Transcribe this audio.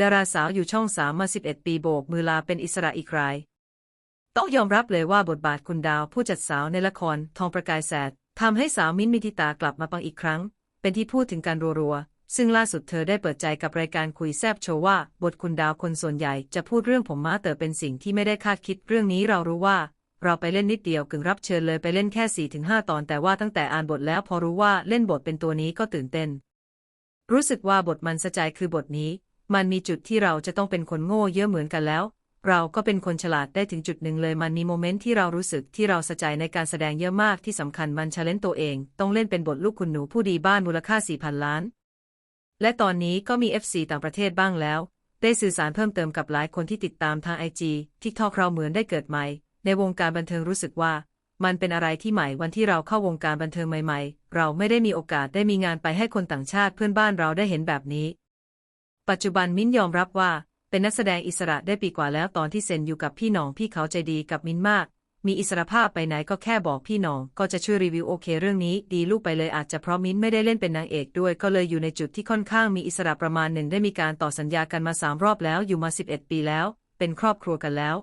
ดาราสาวอยู่ช่องสามมา11 ปีโบกมือลาเป็นอิสระอีกราย ต้องยอมรับเลยว่าบทบาทคุณดาวผู้จัดสาวในละครทองประกายแสดทำให้สาวมิ้นท์มิทิตากลับมาปังอีกครั้ง เป็นที่พูดถึงการรัวๆ ซึ่งล่าสุดเธอได้เปิดใจกับรายการคุยแซบโชว์ว่า บทคุณดาวคนส่วนใหญ่จะพูดเรื่องผมม้าเต๋อเป็นสิ่งที่ไม่ได้คาดคิดเรื่องนี้เรารู้ว่า เราไปเล่นนิดเดียวกึ่งรับเชิญเลยไปเล่นแค่4-5ตอนแต่ว่าตั้งแต่อ่านบทแล้วพอรู้ว่าเล่นบทเป็นตัวนี้ก็ตื่นเต้น รู้สึกว่าบทมันสะใจคือบทนี้ มันมีจุดที่เราจะต้องเป็นคนโง่เยอะเหมือนกันแล้ว เราก็เป็นคนฉลาดได้ถึงจุดหนึ่งเลย มันมีโมเมนต์ที่เรารู้สึกที่เราสะใจในการแสดงเยอะมากที่สำคัญมันชาเลนตัวเอง ต้องเล่นเป็นบทลูกคุณหนูผู้ดีบ้านมูลค่า4,000ล้าน และตอนนี้ก็มี FC ต่างประเทศบ้างแล้ว ได้สื่อสารเพิ่มเติมกับหลายคนที่ติดตามทางไอจีทิกทอกเราเหมือนได้เกิดใหม่ ในวงการบันเทิงรู้สึกว่ามันเป็นอะไรที่ใหม่วันที่เราเข้าวงการบันเทิงใหม่ ๆ เราไม่ได้มีโอกาสได้มีงานไปให้คนต่างชาติเพื่อนบ้านเราได้เห็นแบบนี้ ปัจจุบันมิ้นยอมรับว่า เป็นนักแสดงอิสระได้ปีกว่าแล้วตอนที่เซ็นอยู่กับพี่น้องพี่เขาใจดีกับมิ้นมาก มีอิสระภาพไปไหนก็แค่บอกพี่น้องก็จะช่วยรีวิวโอเค เรื่องนี้ดีลูกไปเลยอาจจะเพราะมิ้นไม่ได้เล่นเป็นนางเอกด้วยก็เลยอยู่ในจุดที่ค่อนข้างมีอิสระประมาณหนึ่งได้มีการต่อสัญญากันมาสามรอบแล้วอยู่มา 11 ปีแล้ว เป็นครอบครัวกันแล้ว